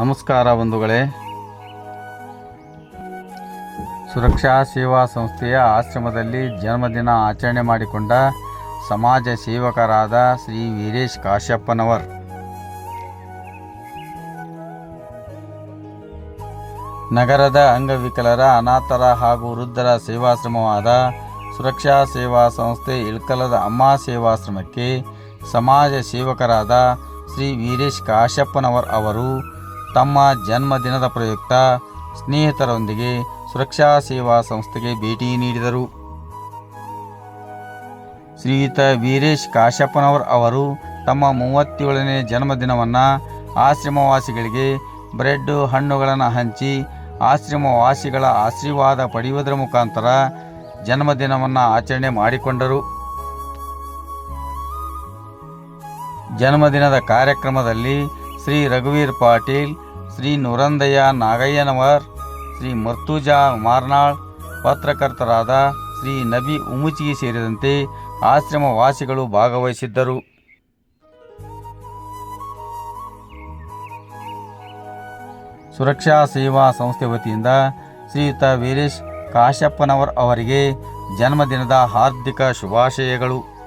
ನಮಸ್ಕಾರ ಬಂಧುಗಳೇ. ಸುರಕ್ಷಾ ಸೇವಾ ಸಂಸ್ಥೆಯ ಆಶ್ರಮದಲ್ಲಿ ಜನ್ಮದಿನ ಆಚರಣೆ ಮಾಡಿಕೊಂಡ ಸಮಾಜ ಸೇವಕರಾದ ಶ್ರೀ ವೀರೇಶ್ ಕಾಶ್ಯಪ್ಪನವರ್. ನಗರದ ಅಂಗವಿಕಲರ, ಅನಾಥರ ಹಾಗೂ ವೃದ್ಧರ ಸೇವಾಶ್ರಮವಾದ ಸುರಕ್ಷಾ ಸೇವಾ ಸಂಸ್ಥೆ ಇಳ್ಕಲದ ಅಮ್ಮ ಸೇವಾಶ್ರಮಕ್ಕೆ ಸಮಾಜ ಸೇವಕರಾದ ಶ್ರೀ ವೀರೇಶ್ ಕಾಶ್ಯಪ್ಪನವರ್ ಅವರು ತಮ್ಮ ಜನ್ಮದಿನದ ಪ್ರಯುಕ್ತ ಸ್ನೇಹಿತರೊಂದಿಗೆ ಸುರಕ್ಷಾ ಸೇವಾ ಸಂಸ್ಥೆಗೆ ಭೇಟಿ ನೀಡಿದರು. ಶ್ರೀಯುತ ವೀರೇಶ್ ಕಾಶಪ್ಪನವರ್ ಅವರು ತಮ್ಮ ಮೂವತ್ತೇಳನೇ ಜನ್ಮದಿನವನ್ನು ಆಶ್ರಮವಾಸಿಗಳಿಗೆ ಬ್ರೆಡ್ ಹಣ್ಣುಗಳನ್ನು ಹಂಚಿ ಆಶ್ರಮವಾಸಿಗಳ ಆಶೀರ್ವಾದ ಪಡೆಯುವುದರ ಮುಖಾಂತರ ಜನ್ಮದಿನವನ್ನು ಆಚರಣೆ ಮಾಡಿಕೊಂಡರು. ಜನ್ಮದಿನದ ಕಾರ್ಯಕ್ರಮದಲ್ಲಿ ಶ್ರೀ ರಘುವೀರ್ ಪಾಟೀಲ್, ಶ್ರೀ ನುರಂದಯ್ಯ ನಾಗಯ್ಯನವರ್, ಶ್ರೀ ಮರ್ತುಜಾ ಮಾರ್ನಾಳ್, ಪತ್ರಕರ್ತರಾದ ಶ್ರೀ ನಬಿ ಉಮುಚಿಗಿ ಸೇರಿದಂತೆ ಆಶ್ರಮವಾಸಿಗಳು ಭಾಗವಹಿಸಿದ್ದರು. ಸುರಕ್ಷಾ ಸೇವಾ ಸಂಸ್ಥೆ ವತಿಯಿಂದ ಶ್ರೀಯುತ ವೀರೇಶ್ ಕಾಶಪ್ಪನವರ್ ಅವರಿಗೆ ಜನ್ಮದಿನದ ಹಾರ್ದಿಕ ಶುಭಾಶಯಗಳು.